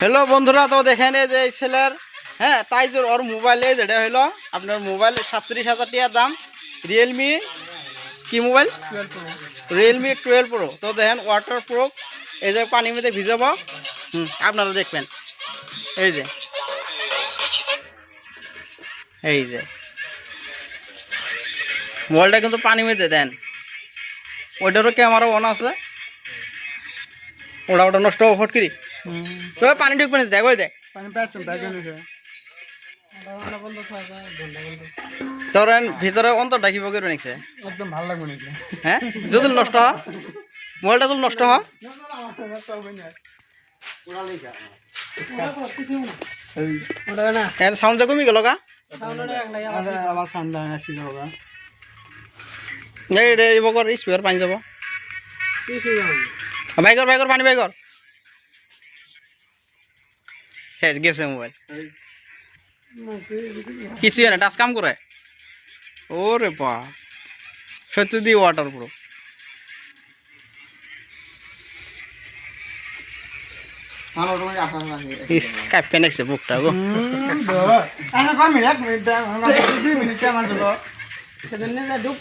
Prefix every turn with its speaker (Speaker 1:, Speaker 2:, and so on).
Speaker 1: Hello বন্ধুরা, তো দেখেন এই যে এই ছেলের হ্যাঁ তাই যে ওর মোবাইলে যেটা হলো আপনার মোবাইল সাতত্রিশ হাজার টাকার দাম। রিয়েলমি কি মোবাইল রিয়েলমি টুয়েলভ প্রো তো দেখেন ওয়াটার প্রুফ এই যে পানির মধ্যে ভিজাবো। হুম, আপনারা দেখবেন। এই যে। এই যে। মোবাইলটা কিন্তু পানির মধ্যে, দেন। ওইটারও ক্যামেরা অন আছে। ওটা ওটা নষ্ট হব তো পানি ঢুকবে না দেখ ওই দেখ। ধরেন ভিতরে অন্তরটা কি বকে নিচ্ছে
Speaker 2: একদম ভালো লাগবে নাকি
Speaker 1: হ্যাঁ? যদি নষ্ট হয়? মোবাইলটা যদি নষ্ট হয়? সাউন্ড কমে গেল গা। এই বকর স্পিয়ার পানি যাব বাইকর বাইকর পানি বাইকর। হ্যাঁ গেছে মোবাইল। কিছুই না টাচ কাম করে? ওরে বা সত্যি দি ওয়াটার পুরো কাঁপে নাকছে বুকটা গো।
Speaker 2: আচ্ছা
Speaker 3: ডুব